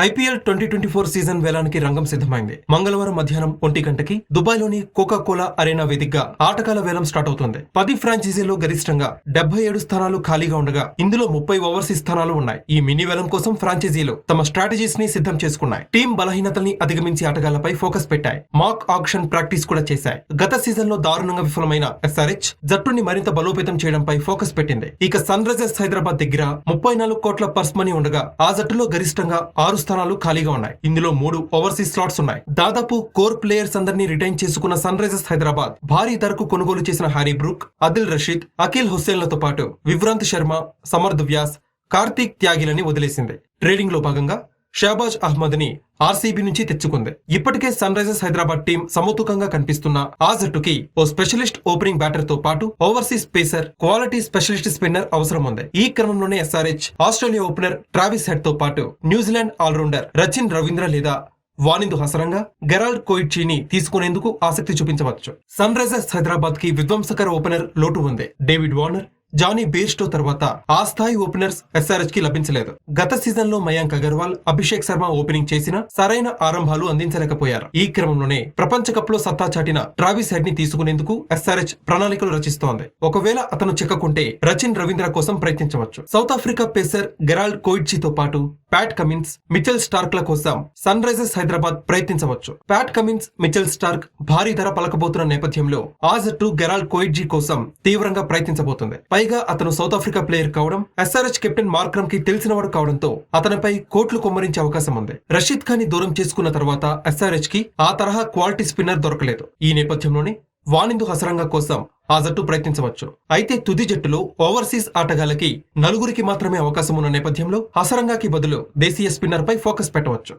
IPL twenty twenty four season వేలానికి రంగం సిద్ధమైంది. మంగళవారం మధ్యాహ్నం ఒంటి గంటకి దుబాయ్లోని కోకా కోలా అరేనా వేదికగా ఆటగాల వేలం స్టార్ట్ అవుతుంది. పది ఫ్రాంచైజీల్లో గరిష్టంగా డెబ్బై ఏడు స్థానాలు ఖాళీగా ఉండగా ఇందులో ముప్పై ఓవర్సీస్ స్థానాలు ఉన్నాయి. ఈ మినీ వేలం కోసం ఫ్రాంచైజీలు తమ స్ట్రాటజీస్ని సిద్ధం చేసుకున్నాయి. టీం బలహీనతల్ని అధిగమించి ఆటగాళ్ళపై ఫోకస్ పెట్టాయి. మాక్ ఆక్షన్ ప్రాక్టీస్ కూడా చేశాయి. గత సీజన్లో దారుణంగా విఫలమైన ఎస్ఆర్హెచ్ జట్టుని మరింత బలోపేతం చేయడంపై ఫోకస్ పెట్టింది. ఇక సన్ రైజర్స్ హైదరాబాద్ దగ్గర ముప్పై నాలుగు కోట్ల పర్స్ మనీ ఉండగా ఆ జట్టులో గరిష్టంగా ఆరు స్థానాలు ఖాళీగా ఉన్నాయి. ఇందులో మూడు ఓవర్సీస్ స్లాట్స్ ఉన్నాయి. దాదాపు కోర్ ప్లేయర్స్ అందరినీ రిటైన్ చేసుకున్న సన్ రైజర్స్ హైదరాబాద్ భారీ ధరకు కొనుగోలు చేసిన Harry Brook Adil Rashid Akeal హుస్సేన్లతో పాటు వివ్రాంత్ శర్మ సమర్థ్ వ్యాస్ కార్తీక్ త్యాగిలని వదిలేసింది. ట్రేడింగ్లో భాగంగా షహబాజ్ అహ్మద్ని ఆర్సీబీ నుంచి తెచ్చుకుంది. ఇప్పటికే సన్ రైజర్స్ హైదరాబాద్ టీం సమతూకంగా కనిపిస్తున్న ఆ జట్టుకి ఓ స్పెషలిస్ట్ ఓపెనింగ్ బ్యాటర్తో పాటు overseas pacer quality specialist spinner అవసరం ఉంది. ఈ క్రమంలోనే ఎస్ఆర్హెచ్ ఆస్ట్రేలియా ఓపెనర్ ట్రావిస్ హెడ్తో పాటు న్యూజిలాండ్ ఆల్రౌండర్ రచిన్ రవీంద్ర లేదా వానిందు హసరంగా గెరాల్డ్ కోయిట్చీని తీసుకునేందుకు ఆసక్తి చూపించవచ్చు. సన్ రైజర్స్ హైదరాబాద్కి విధ్వంసకర ఓపెనర్ లోటు ఉంది. డేవిడ్ వార్నర్ జానీ బేర్స్టో తర్వాత ఆ స్థాయి ఓపెనర్స్ ఎస్ఆర్హెచ్కి లభించలేదు. గత సీజన్లో మయాంక్ అగర్వాల్ అభిషేక్ శర్మ ఓపెనింగ్ చేసిన సరైన ఆరంభాలు అందించలేకపోయారు. ఈ క్రమంలోనే ప్రపంచ కప్లో సత్తా చాటిన ట్రావిస్ హెడ్ని తీసుకునేందుకు ఎస్ఆర్హెచ్ ప్రణాళికలు రచిస్తోంది. ఒకవేళ అతను చిక్కకుంటే రచిన్ రవీంద్ర కోసం ప్రయత్నించవచ్చు. సౌత్ ఆఫ్రికా పేసర్ గెరాల్డ్ కోయిట్చీతో పాటు ప్యాట్ కమిన్స్ మిచెల్ స్టార్క్ ల కోసం సన్ రైజర్స్ హైదరాబాద్ ప్రయత్నించవచ్చు. ప్యాట్ కమిన్స్ మిచెల్ స్టార్క్ భారీ ధర పలకబోతున్న నేపథ్యంలో ఆ జట్టు గెరాల్డ్ కోయిడ్జీ కోసం తీవ్రంగా ప్రయత్నించబోతుంది. పైగా అతను సౌత్ ఆఫ్రికా ప్లేయర్ కావడం ఎస్ఆర్హెచ్ కెప్టెన్ మార్క్రమ్కి తెలిసినవాడు కావడంతో అతనిపై కోట్లు కొమ్మరించే అవకాశం ఉంది. రషీద్ ఖాన్ని దూరం చేసుకున్న తర్వాత ఎస్ఆర్హెచ్కి ఆ తరహా క్వాలిటీ స్పిన్నర్ దొరకలేదు. ఈ నేపథ్యంలోనే వానిందు హసరంగా కోసం ఆ జట్టు ప్రయత్నించవచ్చు. అయితే తుది జట్టులో ఓవర్సీస్ ఆటగాళ్ళకి నలుగురికి మాత్రమే అవకాశం ఉన్న నేపథ్యంలో హసరంగాకి బదులు దేశీయ స్పిన్నర్ పై ఫోకస్ పెట్టవచ్చు.